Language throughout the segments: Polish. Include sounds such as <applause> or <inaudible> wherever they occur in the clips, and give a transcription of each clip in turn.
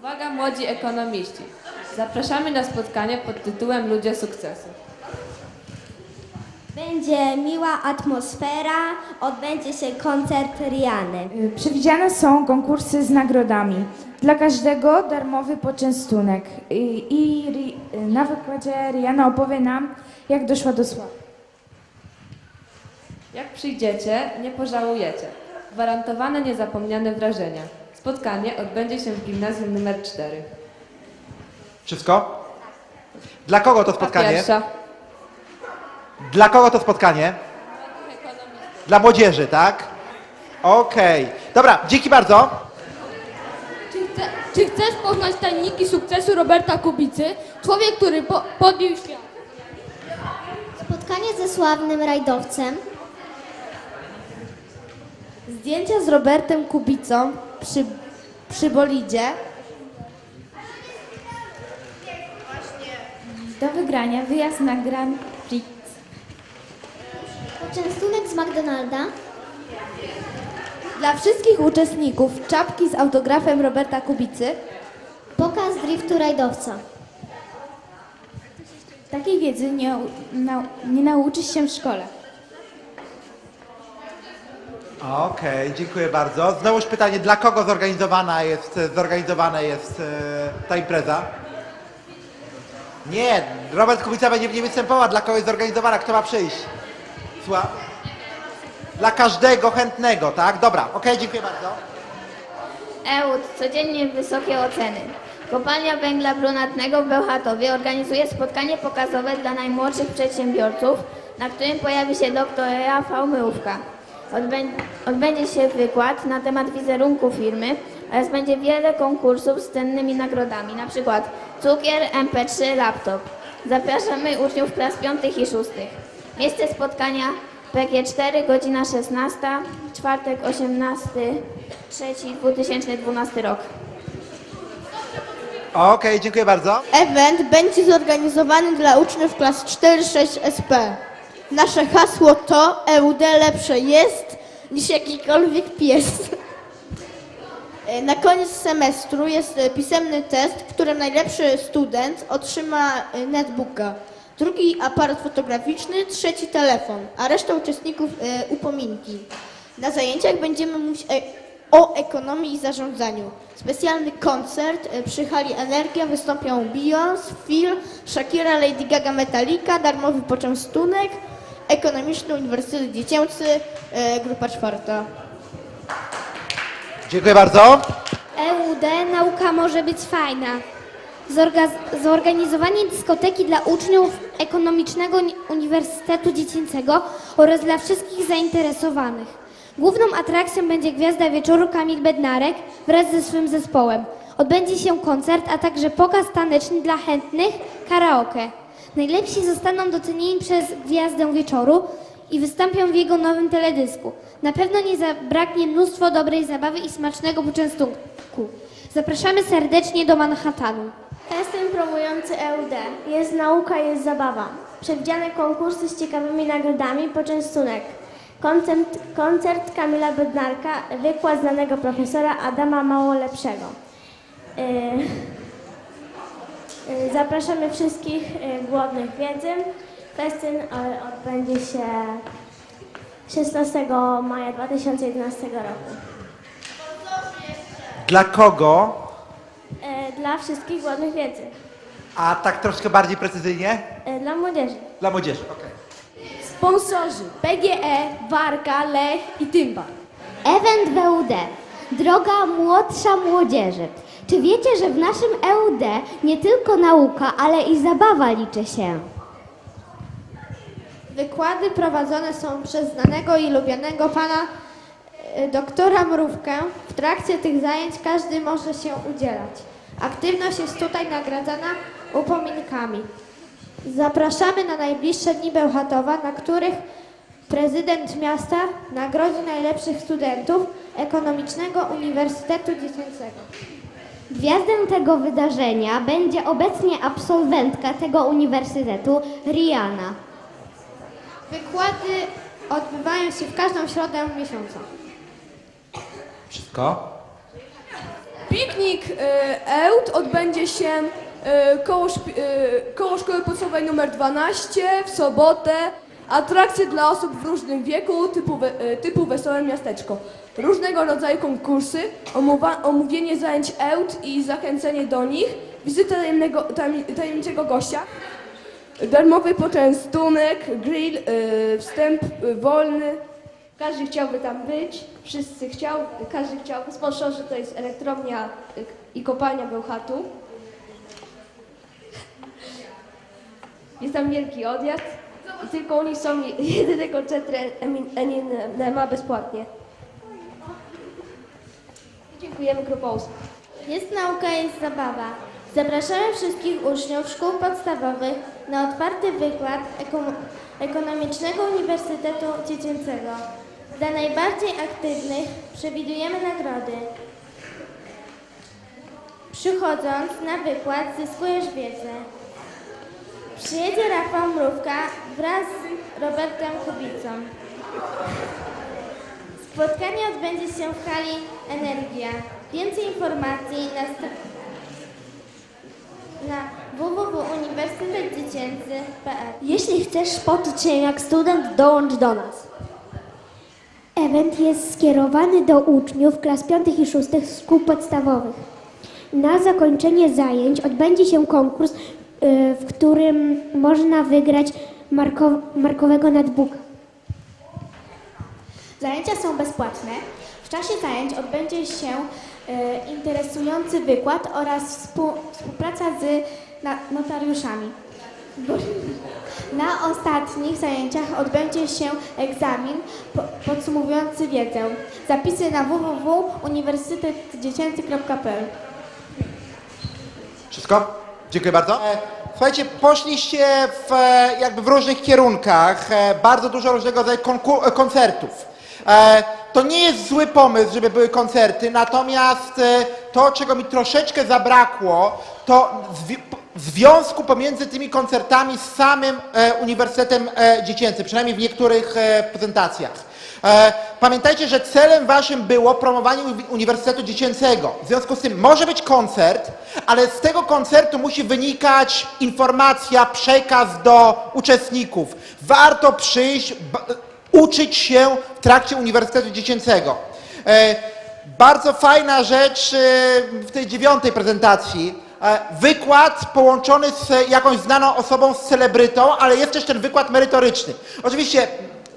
Uwaga młodzi ekonomiści. Zapraszamy na spotkanie pod tytułem Ludzie sukcesu. Będzie miła atmosfera, odbędzie się koncert Riany. Y, Przewidziane są konkursy z nagrodami. Dla każdego darmowy poczęstunek. I, i Ri- y, na wykładzie Riana opowie nam, jak doszła do sławy. Jak przyjdziecie, nie pożałujecie. Gwarantowane niezapomniane wrażenia. Spotkanie odbędzie się w gimnazjum numer 4. Wszystko? Dla kogo to A spotkanie? pierwsza? Dla kogo to spotkanie? Dla młodzieży, tak? Okej. Dobra, dzięki bardzo. Czy, chce, czy chcesz poznać tajniki sukcesu Roberta Kubicy? Człowiek, który po, podbił świat. Spotkanie ze sławnym rajdowcem. Zdjęcia z Robertem Kubicą przy, przy bolidzie. Do wygrania wyjazd na Grand Prix. Poczęstunek z McDonalda. Dla wszystkich uczestników czapki z autografem Roberta Kubicy. Pokaz driftu rajdowca. Takiej wiedzy nie, na, nie nauczysz się w szkole. Okej, dziękuję bardzo. Znowuż pytanie, dla kogo zorganizowana jest, zorganizowana jest e, ta impreza? Nie, Robert Kubica będzie w niej występował. Dla kogo jest zorganizowana? Kto ma przyjść? Słucham? Dla każdego chętnego, tak? Dobra, okej, dziękuję bardzo. EUD codziennie wysokie oceny. Kopalnia węgla brunatnego w Bełchatowie organizuje spotkanie pokazowe dla najmłodszych przedsiębiorców, na którym pojawi się dr Rafał Mrówka. Odbę- odbędzie się wykład na temat wizerunku firmy oraz będzie wiele konkursów z cennymi nagrodami, na przykład cukier, MP3, laptop. Zapraszamy uczniów klas 5 i 6. Miejsce spotkania PG4, godzina 16, czwartek 18, 3, 2012 rok. Okej, dziękuję bardzo. Event będzie zorganizowany dla uczniów klas 4-6 SP. Nasze hasło to EUD lepsze jest niż jakikolwiek pies. E, Na koniec semestru jest e, pisemny test, w którym najlepszy student otrzyma e, netbooka, drugi aparat fotograficzny, trzeci telefon, a reszta uczestników upominki. Na zajęciach będziemy mówić o ekonomii i zarządzaniu. Specjalny koncert przy hali Energia wystąpią Beyoncé, Phil, Shakira, Lady Gaga, Metallica, darmowy poczęstunek, Ekonomiczny Uniwersytet Dziecięcy, e, grupa czwarta. Dziękuję bardzo. EUD nauka może być fajna. Zorga- zorganizowanie dyskoteki dla uczniów Ekonomicznego Uni- Uniwersytetu Dziecięcego oraz dla wszystkich zainteresowanych. Główną atrakcją będzie Gwiazda Wieczoru Kamil Bednarek wraz ze swym zespołem. Odbędzie się koncert, a także pokaz taneczny dla chętnych, karaoke. Najlepsi zostaną docenieni przez Gwiazdę Wieczoru i wystąpią w jego nowym teledysku. Na pewno nie zabraknie mnóstwo dobrej zabawy i smacznego poczęstunku. Zapraszamy serdecznie do Manhattanu. Testem promujący EUD. Jest nauka, jest zabawa. Przewidziane konkursy z ciekawymi nagrodami, poczęstunek. Koncert, koncert Kamila Bednarka, wykład znanego profesora Adama Małolepszego. Yy, zapraszamy wszystkich yy, głodnych wiedzy. Festyn odbędzie się 16 maja 2011 roku. Dla kogo? Yy, dla wszystkich głodnych wiedzy. A tak troszkę bardziej precyzyjnie? Dla młodzieży. Dla młodzieży, okej. Sponsorzy PGE, Warka, Lech i Tymba. Event w EUD. Droga młodsza młodzieży. Czy wiecie, że w naszym EUD nie tylko nauka, ale i zabawa liczy się? Wykłady prowadzone są przez znanego i lubianego pana e, doktora Mrówkę. W trakcie tych zajęć każdy może się udzielać. Aktywność jest tutaj nagradzana upominkami. Zapraszamy na najbliższe dni Bełchatowa, na których prezydent miasta nagrodzi najlepszych studentów Ekonomicznego Uniwersytetu Dziecięcego. Gwiazdą tego wydarzenia będzie obecnie absolwentka tego uniwersytetu, Rihanna. Wykłady odbywają się w każdą środę miesiąca. Wszystko? Piknik e, EUT odbędzie się e, koło, szpi- e, koło szkoły podstawowej nr 12 w sobotę. Atrakcje dla osób w różnym wieku typu, e, typu Wesołe Miasteczko. Różnego rodzaju konkursy, omówienie zajęć EUT i zachęcenie do nich, wizyta tajemnego, tajemni- tajemniczego gościa, darmowy poczęstunek, grill, e, wstęp e, wolny. Każdy chciałby tam być, wszyscy chciał, każdy chciał. Sponsorzy to jest elektrownia i kopalnia Bełchatu. Jest tam wielki odjazd tylko oni są <laughs> jedyne koncerty Eminema bezpłatnie. Dziękujemy Grupą. Jest nauka, jest zabawa. Zapraszamy wszystkich uczniów szkół podstawowych na otwarty wykład eko- Ekonomicznego Uniwersytetu Dziecięcego. Dla najbardziej aktywnych przewidujemy nagrody. Przychodząc na wykład zyskujesz wiedzę. Przyjedzie Rafał Mrówka wraz z Robertem Kubicą. Spotkanie odbędzie się w hali Energia. Więcej informacji na, na www.uniwersytetdziecięcy.pl Jeśli chcesz poczuć się jak student, dołącz do nas. Event jest skierowany do uczniów klas 5 i 6 szkół podstawowych. Na zakończenie zajęć odbędzie się konkurs, w którym można wygrać marko, markowego netbooka. Zajęcia są bezpłatne. W czasie zajęć odbędzie się e, interesujący wykład oraz współ, współpraca z notariuszami. Na ostatnich zajęciach odbędzie się egzamin po, podsumowujący wiedzę. Zapisy na www.uniwersytetdziecięcy.pl Wszystko? Dziękuję bardzo. E, Słuchajcie, poszliście w, e, jakby w różnych kierunkach, e, bardzo dużo różnego rodzaju koncertów. To nie jest zły pomysł, żeby były koncerty, natomiast to, czego mi troszeczkę zabrakło, to związku pomiędzy tymi koncertami z samym e, Uniwersytetem e, Dziecięcym, przynajmniej w niektórych e, prezentacjach. Pamiętajcie, że celem waszym było promowanie uni- Uniwersytetu Dziecięcego. W związku z tym może być koncert, ale z tego koncertu musi wynikać informacja, przekaz do uczestników. Warto przyjść, uczyć się w trakcie Uniwersytetu Dziecięcego. Bardzo fajna rzecz w tej dziewiątej prezentacji. E, Wykład połączony z jakąś znaną osobą, z celebrytą, ale jest też ten wykład merytoryczny. Oczywiście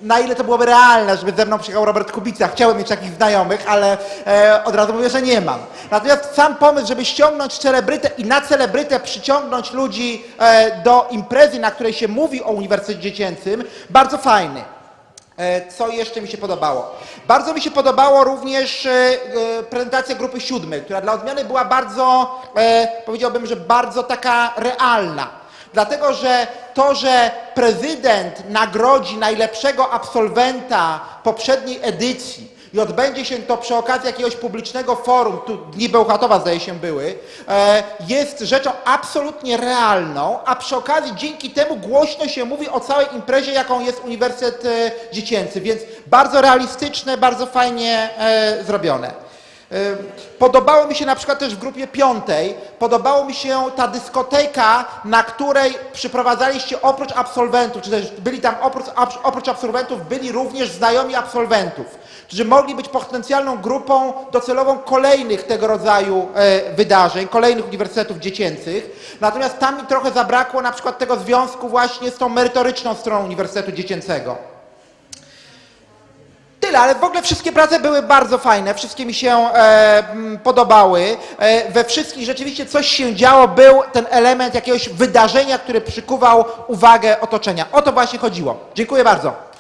na ile to byłoby realne, żeby ze mną przyjechał Robert Kubica. Chciałem mieć takich znajomych, ale e, od razu mówię, że nie mam. Natomiast sam pomysł, żeby ściągnąć celebrytę i na celebrytę przyciągnąć ludzi e, do imprezy, na której się mówi o Uniwersytecie Dziecięcym, bardzo fajny. E, Co jeszcze mi się podobało? Bardzo mi się podobało również e, e, prezentacja grupy siódmej, która dla odmiany była bardzo, powiedziałbym, że bardzo taka realna. Dlatego, że to, że prezydent nagrodzi najlepszego absolwenta poprzedniej edycji i odbędzie się to przy okazji jakiegoś publicznego forum, tu Dni Bełchatowa zdaje się były, e, jest rzeczą absolutnie realną, a przy okazji dzięki temu głośno się mówi o całej imprezie, jaką jest Uniwersytet e, Dziecięcy, więc bardzo realistyczne, bardzo fajnie e, zrobione. Podobało mi się na przykład też w grupie piątej, podobało mi się ta dyskoteka, na której przyprowadzaliście oprócz absolwentów, czy też byli tam oprócz, oprócz absolwentów, byli również znajomi absolwentów, którzy mogli być potencjalną grupą docelową kolejnych tego rodzaju e, wydarzeń, kolejnych uniwersytetów dziecięcych. Natomiast tam mi trochę zabrakło na przykład tego związku właśnie z tą merytoryczną stroną Uniwersytetu Dziecięcego. Tyle, ale w ogóle wszystkie prace były bardzo fajne, wszystkie mi się e, podobały. E, we wszystkich rzeczywiście coś się działo, był ten element jakiegoś wydarzenia, który przykuwał uwagę otoczenia. O to właśnie chodziło. Dziękuję bardzo.